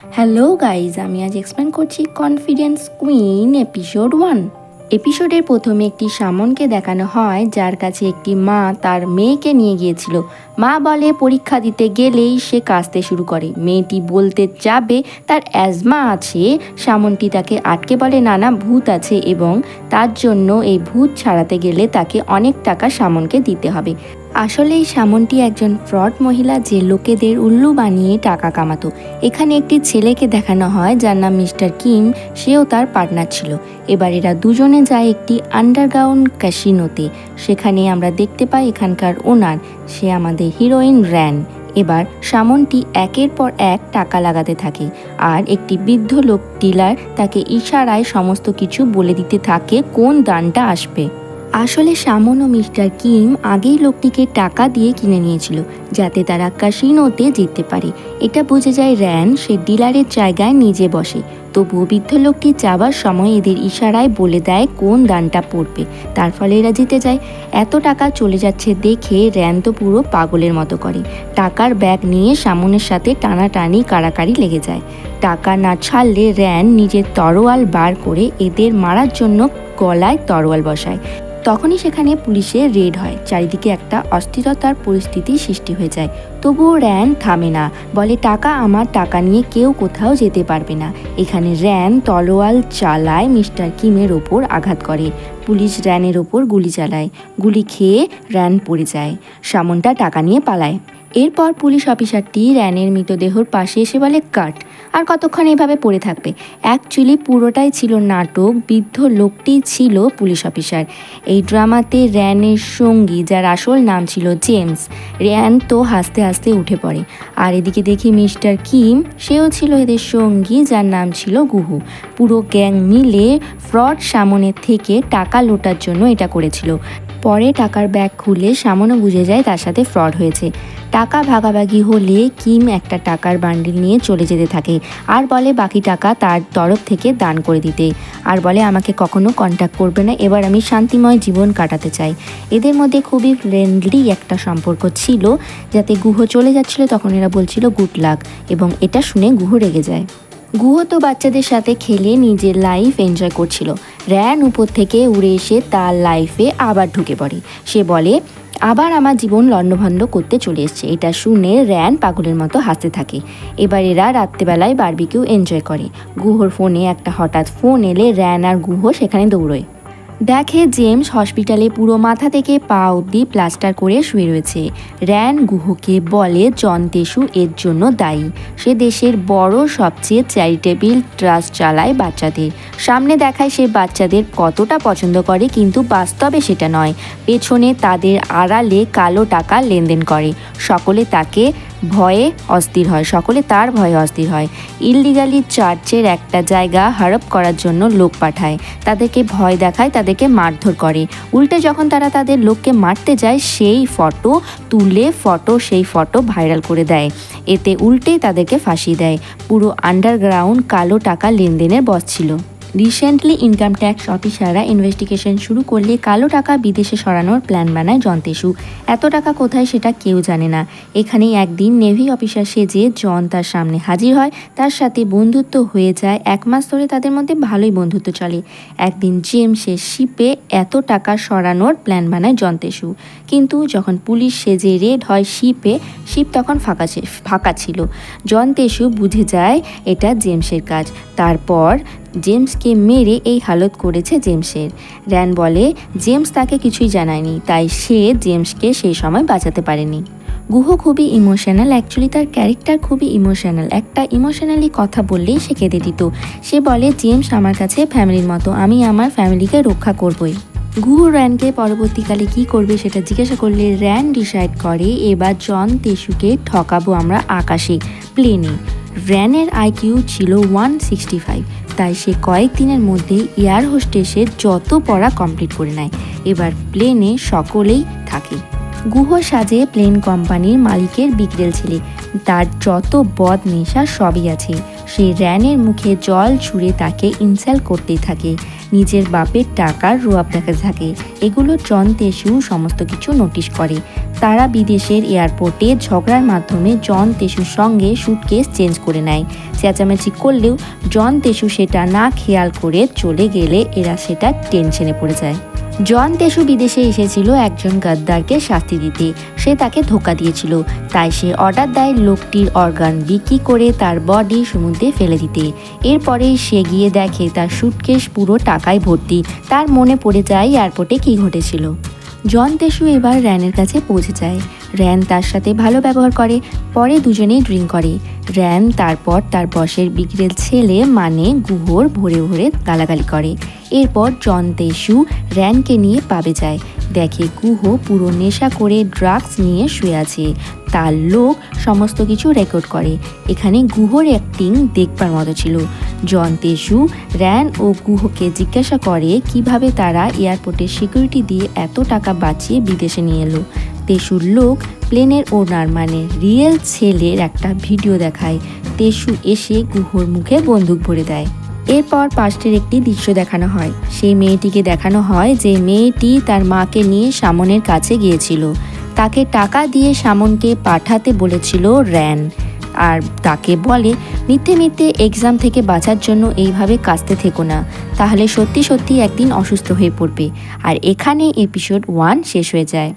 Hello guys আমি আজ explain করছি কনফিডেন্স কুইন এপিসোড ওয়ান এপিসোডের প্রথমে একটি সামনকে দেখানো হয়, যার কাছে একটি মা তার মেয়েকে নিয়ে গিয়েছিল। মা বলে, পরীক্ষা দিতে গেলেই সে কাঁচতে শুরু করে। মেয়েটি বলতে যাবে, তার অ্যাজমা আছে। সামনটি তাকে আটকে বলে, নানা ভূত আছে এবং তার জন্য এই ভূত ছাড়াতে গেলে তাকে অনেক টাকা সামনকে দিতে হবে। আসলে এই সামনটি একজন ফ্রড মহিলা যে লোকেদের উল্লু বানিয়ে টাকা কামাতো। এখানে একটি ছেলেকে দেখানো হয়, যার নাম মিস্টার কিম। সেও তার পার্টনার ছিল। এবার এরা দুজনে যায় একটি আন্ডারগ্রাউন্ড ক্যাসিনোতে সেখানে আমরা দেখতে পাই এখানকার ওনার সে আমাদের হিরোইন র্যান এবার সামনটি একের পর এক টাকা লাগাতে থাকে আর একটি বৃদ্ধ লোক ডিলার তাকে ইশারায় সমস্ত কিছু বলে দিতে থাকে কোন দানটা আসবে। আসলে সামন ও মিস্টার কিম আগেই লোকটিকে টাকা দিয়ে কিনে নিয়েছিল যাতে তারা কাসিনোতে জিততে পারে। এটা বুঝে যায় র্যান সে ডিলারের জায়গায় নিজে বসে। তবুও বৃদ্ধ লোকটি যাবার সময় এদের ইশারায় বলে দেয়, কোন দানটা পড়বে? তার ফলে এরা জিতে যায়। এত টাকা চলে যাচ্ছে দেখে র্যান তো পুরো পাগলের মতো করে। টাকার ব্যাগ নিয়ে সামনের সাথে টানাটানি কাড়াকাড়ি লেগে যায়। টাকা না ছাড়লে র্যান নিজের তরোয়াল বার করে এদের মারার জন্য গলায় তরোয়াল বসায়। তখনই সেখানে পুলিশের রেড হয়। চারিদিকে একটা অস্থিরতার পরিস্থিতি সৃষ্টি হয়ে যায়। তবুও র্যান থামে না। বলে, টাকা আমার, টাকা নিয়ে কেউ কোথাও যেতে পারবে না। এখানে র্যান তলোয়াল চালায় মিস্টার কিমের ওপর আঘাত করে। পুলিশ র্যানের ওপর গুলি চালায়। গুলি খেয়ে র্যান পড়ে যায়। সামনটা টাকা নিয়ে পালায়। এরপর পুলিশ অফিসারটি র্যানের মৃতদেহর পাশে এসে বলে, কাট। আর কতক্ষণ এইভাবে পড়ে থাকবে? অ্যাকচুয়ালি পুরোটাই ছিল নাটক। বৃদ্ধ লোকটি ছিল পুলিশ অফিসার। এই ড্রামাতে র্যানের সঙ্গী, যার আসল নাম ছিল জেমস, র্যান তো হাসতে হাসতে উঠে পড়ে। আর এদিকে দেখি মিস্টার কিম, সেও ছিল এদের সঙ্গী, যার নাম ছিল গুহু। পুরো গ্যাং মিলে ফ্রড সামনের থেকে টাকা লোটার জন্য এটা করেছিল। পরে টাকার ব্যাগ খুলে সামনও বুঝে যায় তার সাথে ফ্রড হয়েছে। টাকা ভাগাভাগি হলে কিম একটা টাকার বান্ডিল নিয়ে চলে যেতে থাকে আর বলে বাকি টাকা তার তরফ থেকে দান করে দিতে। আর বলে, আমাকে কখনো কন্ট্যাক্ট করবে না। এবার আমি শান্তিময় জীবন কাটাতে চাই। এদের মধ্যে খুবই ফ্রেন্ডলি একটা সম্পর্ক ছিল, যাতে গুহ চলে যাচ্ছিল তখন এরা বলছিল, গুড লাক। এবং এটা শুনে গুহ রেগে যায়। গুহ তো বাচ্চাদের সাথে খেলে নিজের লাইফ এনজয় করছিল। র্যান উপর থেকে উড়ে এসে তার লাইফে আবার ঢুকে পড়ে। সে বলে, আবার আমার জীবন লণ্ডভণ্ড করতে চলে এসছে। এটা শুনে র্যান পাগলের মতো হাসতে থাকে। এবার এরা রাত্রেবেলায় বার্বিকিউ এনজয় করে। গুহর ফোনে একটা হঠাৎ ফোন এলে র্যান আর গুহ সেখানে দৌড়োয়। দেখে জেমস হসপিটালে পুরো মাথা থেকে পা অবধি প্লাস্টার করে শুয়ে রয়েছে। র্যান গুহকে বলে, জন তেসু এর জন্য দায়ী। সে দেশের বড়, সবচেয়ে চ্যারিটেবল ট্রাস্ট চালায় বাচ্চাদের। সামনে দেখায় সে বাচ্চাদের কতটা পছন্দ করে, কিন্তু বাস্তবে সেটা নয়। পেছনে তাদের আড়ালে কালো টাকা লেনদেন করে। সকলে তাকে ভয়ে অস্থির হয়। সকলে তার ভয়ে অস্থির হয়। ইললিগালি চার্চের একটা জায়গা হারপ করার জন্য লোক পাঠায়। তাদেরকে ভয় দেখায়, তাদেরকে মারধর করে। উল্টে যখন তারা তাদের লোককে মারতে যায়, সেই ফটো তুলে, ফটো, সেই ফটো ভাইরাল করে দেয়। এতে উল্টেই তাদেরকে ফাঁসি দেয়। পুরো আন্ডারগ্রাউন্ড কালো টাকা লেনদেনের বস ছিল। Recently income tax officers investigation শুরু করলে কালো টাকা বিদেশে সরানোর প্ল্যান বানায় জন্তেশু এত টাকা কোথায় সেটা কেউ জানে না। এখানেই একদিন নেভি অফিসার সেজে জন তার সামনে হাজির হয়। তার সাথে বন্ধুত্ব হয়ে যায়। এক মাস ধরে তাদের মধ্যে ভালোই বন্ধুত্ব চলে। একদিন জেমসের শিপে এত টাকা সরানোর প্ল্যান বানায় জন্তেশু কিন্তু যখন পুলিশ সেজে রেড হয় শিপে, শিপ তখন ফাঁকা ফাঁকা ছিল। জন্তেশু বুঝে যায় এটা জেমসের কাজ। তারপর জেমসকে মেরে এই হালত করেছে জেমসের। র্যান বলে, জেমস তাকে কিছুই জানায়নি, তাই সে জেমসকে সেই সময় বাঁচাতে পারেনি। গুহ খুবই ইমোশনাল, অ্যাকচুয়ালি তার ক্যারেক্টার খুবই ইমোশনাল। একটা ইমোশনালি কথা বললেই সে কেঁদে দিত। সে বলে, জেমস আমার কাছে ফ্যামিলির মতো, আমি আমার ফ্যামিলিকে রক্ষা করবই। গুহ র্যানকে পরবর্তীকালে কি করবে সেটা জিজ্ঞাসা করলে, র্যান ডিসাইড করে, এবার জন তেসুকে ঠকাবো আমরা আকাশে, প্লেনে। র্যানের আইকিউ ছিল ওয়ান সিক্সটি ফাইভ। তাই সে কয়েকদিনের মধ্যেই এয়ার হোস্টেসের যত পড়া কমপ্লিট করে নেয়। এবার প্লেনে সকলেই থাকে। গুহ সাজে প্লেন কোম্পানির মালিকের বিগড়েল ছেলে। তার যত বদ নেশা সবই আছে। সে র্যানের মুখে জল ছুঁড়ে তাকে ইনসাল্ট করতে থাকে। নিজের বাপের টাকার রোয়াব দেখা থাকে। এগুলো জন তেসু সমস্ত কিছু নোটিশ করে। তারা বিদেশের এয়ারপোর্টে ঝগড়ার মাধ্যমে জন তেসুর সঙ্গে সুটকেস চেঞ্জ করে নেয়। চেঁচামেচি করলেও জন তেসু সেটা না খেয়াল করে চলে গেলে এরা সেটা টেনশনে পড়ে যায়। জন তেসু বিদেশে এসেছিল একজন গাদ্দারকে শাস্তি দিতে। সে তাকে ধোকা দিয়েছিল। তাই সে অর্ডার দেয় লোকটির অর্গান বিক্রি করে তার বডি সমুদ্রে ফেলে দিতে। এরপরে সে গিয়ে দেখে তার সুটকেশ পুরো টাকায় ভর্তি। তার মনে পড়ে যায় এয়ারপোর্টে কি ঘটেছিল। জন তেসু এবার র্যানের কাছে পৌঁছে যায়। র্যান তার সাথে ভালো ব্যবহার করে, পরে দুজনেই ড্রিঙ্ক করে। র্যান তারপর তার বসের বিগড়েল ছেলে মানে গুহর ভরে ভরে গালাগালি করে। এরপর জন তেসু র্যানকে নিয়ে পাবে যায়। দেখে গুহ পুরো নেশা করে ড্রাগস নিয়ে শুয়ে আছে। তার লোক সমস্ত কিছু রেকর্ড করে। এখানে গুহর অ্যাক্টিং দেখবার মতো ছিল। জন তেসু, র্যান ও গুহকে জিজ্ঞাসা করে কীভাবে তারা এয়ারপোর্টের সিকিউরিটি দিয়ে এত টাকা বাঁচিয়ে বিদেশে নিয়ে এলো। তেসুর লোক প্লেনের ওনার মানে রিয়েল ছেলের একটা ভিডিও দেখায়। তেসু এসে গুহর মুখে বন্দুক ভরে দেয়। এরপর পাস্টের একটি দৃশ্য দেখানো হয়। সেই মেয়েটিকে দেখানো হয় যে মেয়েটি তার মাকে নিয়ে সামনের কাছে গিয়েছিল। তাকে টাকা দিয়ে সামনকে পাঠাতে বলেছিল র্যান। আর তাকে বলে, মিথ্যে মিথ্যে এক্সাম থেকে বাঁচার জন্য এইভাবে কাঁচতে থেকো না। তাহলে সত্যি সত্যি একদিন অসুস্থ হয়ে পড়বে। আর এখানে এপিসোড ওয়ান শেষ হয়ে যায়।